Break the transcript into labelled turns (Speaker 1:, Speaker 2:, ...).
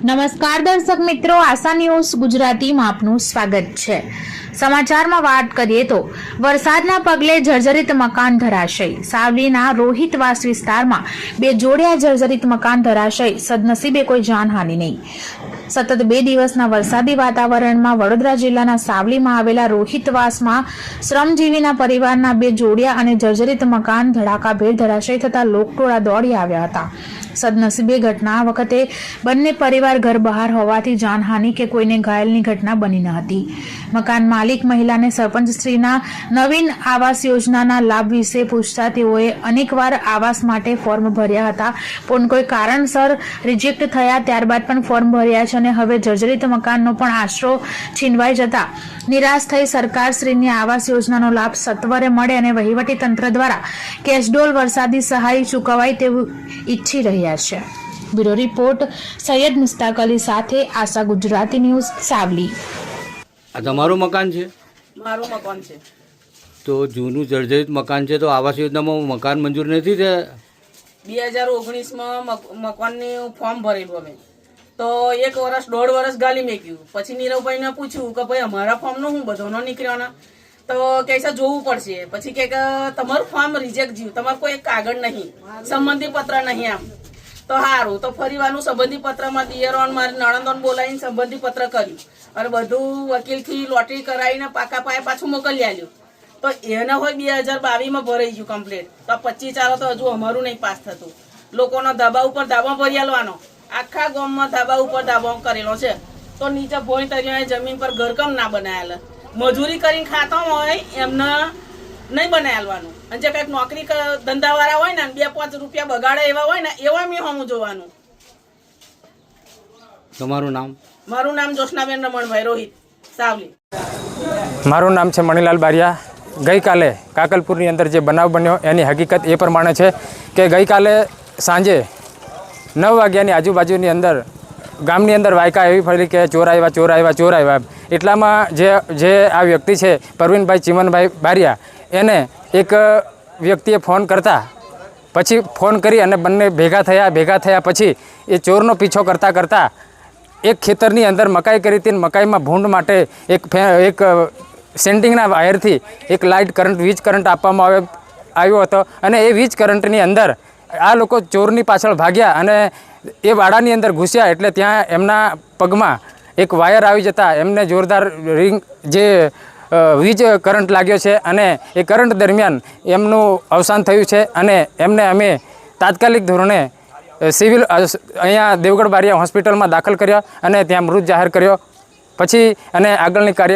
Speaker 1: નમસ્કાર દર્શક મિત્રો, આશા ન્યૂઝ ગુજરાતીમાં આપનું સ્વાગત છે. સમાચારમાં વાત કરીએ તો, વરસાદના પગલે જર્જરિત મકાન ધરાશય. સાવલીના રોહિતવાસ વિસ્તારમાં બે જોડિયા જર્જરિત મકાન ધરાશય. સદનસીબે કોઈ જાનહાનિ નહીં. સતત બે દિવસના વરસાદી વાતાવરણમાં વડોદરા જિલ્લાના સાવલીમાં આવેલા રોહિતવાસમાં શ્રમજીવીના પરિવારના બે જોડિયા અને જર્જરિત મકાન ધડાકાભેર ધરાશય થતાં લોકટોળા દોડી આવ્યા હતા. સદનસીબે ઘટના વખતે બંને પરિવાર ઘર બહાર હોવાથી જાનહાનિ કે કોઈને ઘાયલની ઘટના બની ન હતી. મકાન માલિક મહિલાને સરપંચ શ્રીના નવીન આવાસ યોજનાના લાભ વિશે પૂછતા તેઓએ અનેકવાર આવાસ માટે ફોર્મ ભર્યા હતા. પણ કોઈ કારણસર રિજેક્ટ થયા ત્યારબાદ પણ ફોર્મ ભર્યા છે અને હવે જર્જરિત મકાનનો પણ આશરો છીનવાઈ જતા નિરાશ થઈ સરકાર શ્રીની આવાસ યોજનાનો લાભ સત્વરે મળે અને વહીવટી તંત્ર દ્વારા કેશડોલ વરસાદી સહાય ચૂકવાય તેવું ઈચ્છી રહ્યા છે. બ્યુરો રિપોર્ટ સૈયદ મુસ્તાક અલી સાથે આશા ગુજરાતી ન્યૂઝ સાવલી.
Speaker 2: આ તમારું મકાન છે.
Speaker 3: મારું મકાન છે.
Speaker 2: તો જૂનું જર્જરિત મકાન છે તો આવાસ યોજનામાં મકાન મંજૂર નથી થયા?
Speaker 3: બે હજાર ઓગણીસમાં મકાનની ફોર્મ ભરેલું અમે. તો એક વર્ષ દોઢ વર્ષ ગાલી મેક્યું. પછી નીરવભાઈને પૂછ્યું કે ભાઈ અમારા ફોર્મનો હું બધાનો નીકળ્યાના તો કે જોવું પડશે. પછી કે કે તમારું ફોર્મ રિજેક્ટ જ્યું તમારું કોઈ કાગળ નહીં. સંબંધી પત્ર નહીં આમ. તો સારું તો ફરી વારનું સંબંધી પત્રમાં દિયરોન મારી નણંદોન બોલાવીને સંબંધી પત્ર કર્યું. અને બધું વકીલથી લોટરી કરાવીને પાકા પાયે પાછું મોકલી આવ્યું તો એને હોય બે હજાર બાવીસમાં ભરાઈ ગયું કમ્પ્લેટ તો પચીસ ચાલો તો હજુ અમારું નહીં પાસ થતું. લોકોનો ધાબા ઉપર ધાબા ભરી આલવાનો. આખા ગામમાં ધાબા ઉપર ધાબા કરેલો છે. તો નીચે ભોય તરીકે જમીન પર ઘરકામ ના બનાવેલા. મજૂરી કરીને ખાતો હોય એમને નહીં બનાવી હાલવાનું. અને જે કંઈક નોકરી ધંધાવાળા હોય ને બે પાંચ રૂપિયા બગાડે એવા હોય ને એવા મેં હમું જોવાનું.
Speaker 2: તમારું નામ?
Speaker 3: મારું નામ જોશનાબેન રમણભાઈ રોહિત સાવલી.
Speaker 4: મારું નામ છે મણિલાલ બારિયા. ગઈકાલે કાકલપુરની અંદર જે બનાવ બન્યો એની હકીકત એ પ્રમાણે છે કે ગઈકાલે સાંજે નવ વાગ્યાની આજુબાજુની અંદર ગામની અંદર વાયકા એવી ફરી કે ચોર આવ્યા ચોર આવ્યા ચોર આવ્યા. એટલામાં જે જે આ વ્યક્તિ છે પરવીનભાઈ ચિમનભાઈ બારિયા એને એક વ્યક્તિએ ફોન કરતા. પછી ફોન કરી અને બંને ભેગા થયા ભેગા થયા પછી એ ચોરનો પીછો કરતાં કરતાં એક ખેતરની અંદર મકાઈ કરી હતી મકાઈમાં ભૂંડ માટે એક એક સેન્ટિંગના વાયરથી એક લાઇટ કરંટ, વીજ કરંટ આપવામાં આવે, આવ્યો હતો. અને એ વીજ કરંટની અંદર આ લોકો ચોરની પાછળ ભાગ્યા અને એ વાડાની અંદર ઘૂસ્યા એટલે ત્યાં એમના પગમાં એક વાયર આવી જતા. એમને જોરદાર રિંગ, જે વીજ કરંટ લાગ્યો છે અને એ કરંટ દરમિયાન એમનું અવસાન થયું છે અને એમને અમે તાત્કાલિક ધોરણે સિવિલ અહીંયા દેવગઢ બારિયા હોસ્પિટલમાં દાખલ કર્યા અને ત્યાં મૃત જાહેર કર્યો. પછી અને આગળની કાર્ય